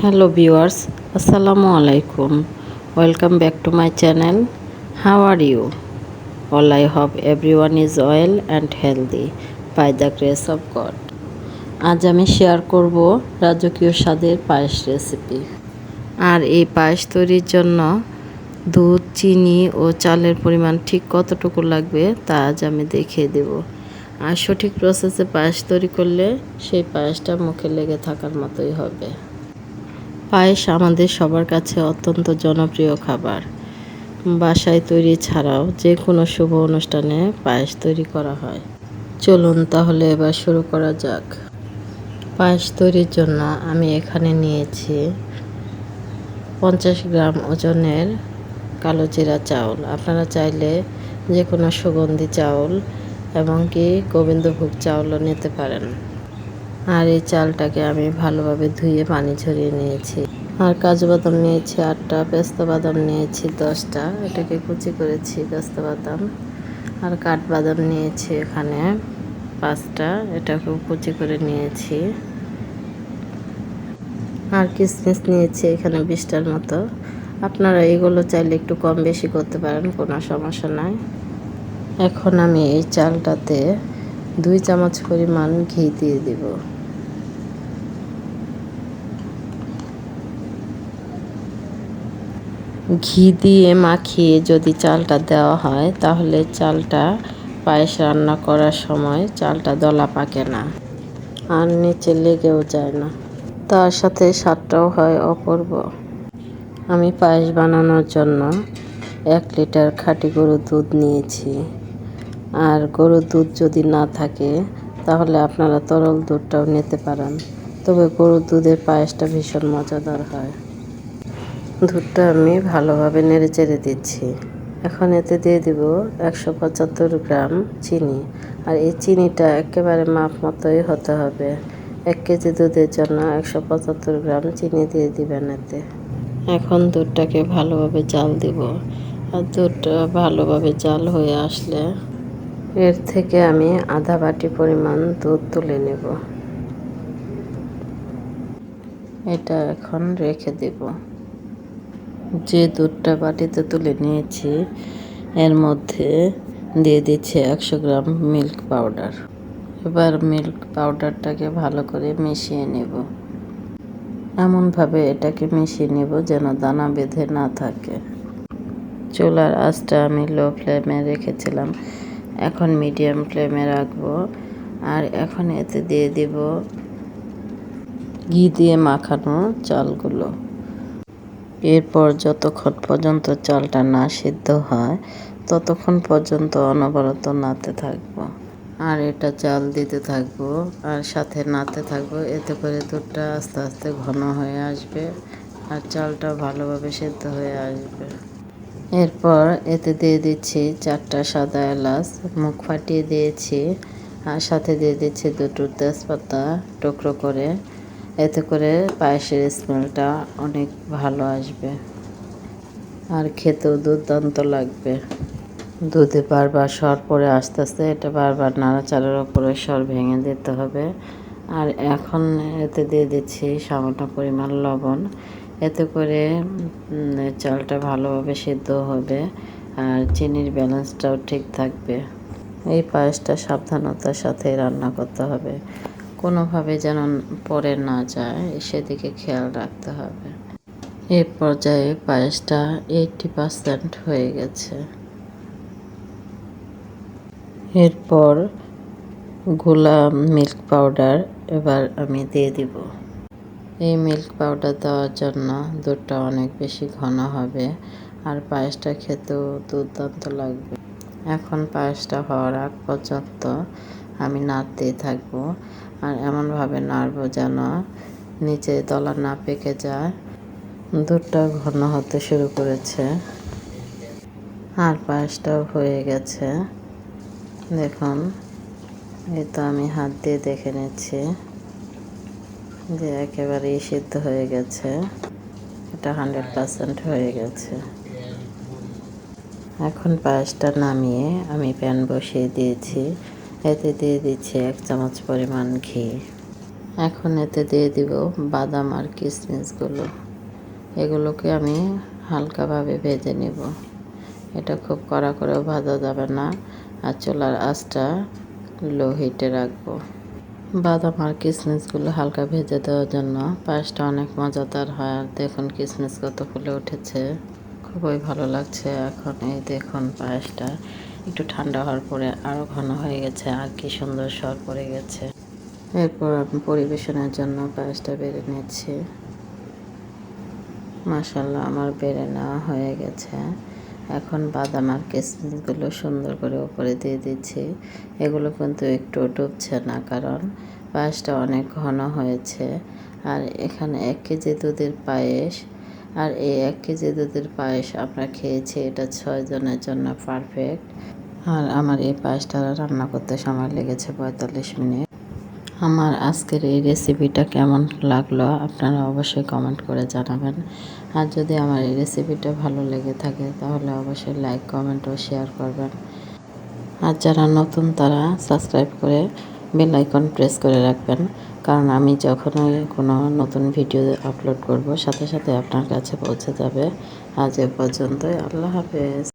Hello viewers, Assalamu alaikum. Welcome back to my channel. How are you? All I hope everyone is well and healthy by the grace of God. আজ আমি share করব রাজকীয় স্বাদের পায়েস recipe আর এই পায়েস তৈরির জন্য দুধ চিনি ও চালের পরিমাণ ঠিক কতটুকু লাগবে তা আজ আমি দেখিয়ে দেব আর সঠিক প্রসেসে পায়েস তৈরি করলে সেই পায়েসটা মুখে লেগে থাকার মতোই হবে পায়েস আমাদের সবার কাছে অত্যন্ত জনপ্রিয় খাবার। বাসায় তৈরি ছাড়াও যে কোনো শুভ অনুষ্ঠানে পায়েস তৈরি করা হয়। চলুন তাহলে এবার শুরু করা যাক। পায়েস তৈরির জন্য আমি এখানে নিয়েছি পঞ্চাশ গ্রাম ওজনের কালো জিরা চাউল। আপনারা চাইলে যে কোনো সুগন্ধি চাউল এবং কি গোবিন্দভোগ চাউলও নিতে পারেন। আর এই চালটাকে আমি ভালোভাবে ধুয়ে পানি ঝরিয়ে নিয়েছি। আর কাজু বাদাম নিয়েছি আটটা, পেস্তা বাদাম নিয়েছি দশটা, এটাকে কুচি করেছি পেস্তা বাদাম। আর কাঠবাদাম নিয়েছি এখানে পাঁচটা, এটাকেও কুচি করে নিয়েছি। আর কিসমিস নিয়েছি এখানে বিশটার মতো। আপনারা এগুলো চাইলে একটু কম বেশি করতে পারেন, কোনো সমস্যা নাই। এখন আমি এই চালটাতে দুই চামচ পরিমাণ ঘি দিয়ে দিব। ঘি দিয়ে মাখিয়ে যদি চালটা দেওয়া হয়, তাহলে চালটা পায়েস রান্না করার সময় চালটা দলা পাকে না আর নিচে লেগেও যায় না। তার সাথে স্বাদটাও হয় অপূর্ব। আমি পায়েস বানানোর জন্য এক লিটার খাঁটি গরুর দুধ নিয়েছি। আর গরুর দুধ যদি না থাকে, তাহলে আপনারা তরল দুধটাও নিতে পারেন। তবে গরুর দুধের পায়েসটা ভীষণ মজাদার হয়। দুধটা আমি ভালোভাবে নেড়ে চেড়ে দিচ্ছি। এখন এতে দিয়ে দিব একশো পঁচাত্তর গ্রাম চিনি। আর এই চিনিটা একেবারে মাপ মতোই হতে হবে। এক কেজি দুধের জন্য একশো পঁচাত্তর গ্রাম চিনি দিয়ে দিবেন এতে। এখন দুধটাকে ভালোভাবে জাল দিব। আর দুধটা ভালোভাবে জাল হয়ে আসলে এর থেকে আমি আধা বাটি পরিমাণ দুধ তুলে নেব। এটা এখন রেখে দেব। যে দুধটা বাটিতে তুলে নিয়েছি, এর মধ্যে দিয়ে দিচ্ছি একশো গ্রাম মিল্ক পাউডার। এবার মিল্ক পাউডারটাকে ভালো করে মিশিয়ে নেব। এমনভাবে এটাকে মিশিয়ে নেব যেন দানা বেঁধে না থাকে। চুলার আঁচটা আমি লো ফ্লেমে রেখেছিলাম। এখন মিডিয়াম ফ্লেমে রাখব আর এখন এতে দিয়ে দিব ঘি দিয়ে মাখানো চালগুলো। এরপর যতক্ষণ পর্যন্ত চালটা না সিদ্ধ হয়, ততক্ষণ পর্যন্ত অনবরত নাড়তে থাকব। আর এটা চাল দিতে থাকব আর সাথে নাড়তে থাকব, এতে করে দুধটা আস্তে আস্তে ঘন হয়ে আসবে আর চালটা ভালোভাবে সেদ্ধ হয়ে আসবে। এরপর এতে দিয়ে দিচ্ছি চারটা সাদা এলাচ, মুখ ফাটিয়ে দিয়েছি আর সাথে দিয়ে দিচ্ছি দুটো তেজপাতা টুকরো করে। এতে করে পায়েসের স্মেলটা অনেক ভালো আসবে। আর খেতেও দুর্দান্ত লাগবে। দুধে বারবার সর পরে আস্তে আস্তে এটা বারবার নাড়াচাড়ার ওপরে সর ভেঙে দিতে হবে। আর এখন এতে দিয়ে দিচ্ছি সামান্য পরিমাণ লবণ। এতে করে চালটা ভালোভাবে সিদ্ধ হবে আর চিনির ব্যালেন্সটাও ঠিক থাকবে। এই পায়েসটা সাবধানতার সাথে রান্না করতে হবে। কোনোভাবে যেন পরে না যায়, সেদিকে খেয়াল রাখতে হবে। এই পর্যায়ে পায়েসটা এইটটি পার্সেন্ট হয়ে গেছে। এরপর গোলা মিল্ক পাউডার এবার আমি দিয়ে দিব। এই মিল্ক পাউডার দেওয়ার জন্য দুধটা অনেক বেশি ঘন হবে আর পায়েসটা খেতেও দুর্দান্ত লাগবে। এখন পায়েসটা হওয়ার আগ পর্যন্ত আমি নাড়তেই থাকব। আর এমনভাবে নাড়বো যেন নিচে তলা না পেকে যায়। দুধটা ঘন হতে শুরু করেছে। আর পায়েসটাও হয়ে গেছে। দেখুন, এই তো আমি হাত দিয়ে দেখে নিচ্ছি যে একেবারেই সিদ্ধ হয়ে গেছে। এটা হান্ড্রেড পারসেন্ট হয়ে গেছে। এখন পায়েসটা নামিয়ে আমি প্যান বসিয়ে দিয়েছি। এতে দিয়ে দিচ্ছি এক চামচ পরিমাণ ঘি। এখন এতে দিয়ে দিব বাদাম আর কিশমিশগুলো এগুলোকে আমি হালকাভাবে ভেজে নেব। এটা খুব কড়া করেও ভাজা যাবে না আর চুলার আঁচটা লো হিটে রাখব। বাদাম আর কিশমিশগুলো হালকা ভেজে দেওয়ার জন্য পায়েসটা অনেক মজাদার হয় আর দেখুন কিশমিশ কত ফুলে উঠেছে। খুবই ভালো লাগছে এখন এই দেখুন পায়েসটা। একটু ঠান্ডা হওয়ার পরে আরও ঘন হয়ে গেছে, আর কি সুন্দর স্বর পড়ে গেছে। এরপর আমি পরিবেশনের জন্য পায়েসটা বেড়ে নিচ্ছি। মাসাল্লাহ আমার বেড়ে নেওয়া হয়ে গেছে। এখন বাদাম আর কিশমিশগুলো সুন্দর করে উপরে দিয়ে দিচ্ছি। এগুলো কিন্তু একটু ডুবছে না, কারণ পায়েসটা অনেক ঘন হয়েছে। আর এখানে এক কেজি দুধের পায়েস, আর এই এক কেজি দুধের পায়েস আমরা খেয়েছি, এটা ছয় জনের জন্য পারফেক্ট আর আমার এই পায়েসটা রান্না করতে সময় লেগেছে পঁয়তাল্লিশ মিনিট। আমার আজকের এই রেসিপিটা কেমন লাগল আপনারা অবশ্যই কমেন্ট করে জানাবেন। আর যদি আমার এই রেসিপিটা ভালো লেগে থাকে তাহলে অবশ্যই লাইক কমেন্ট ও শেয়ার করবেন। আর যারা নতুন তারা সাবস্ক্রাইব করে বেল আইকন প্রেস করে রাখবেন। কারণ আমি যখনই কোনো নতুন ভিডিও আপলোড করব, সাথে সাথে আপনার কাছে পৌঁছে যাবে। আজ এ পর্যন্তই, আল্লাহ হাফেজ।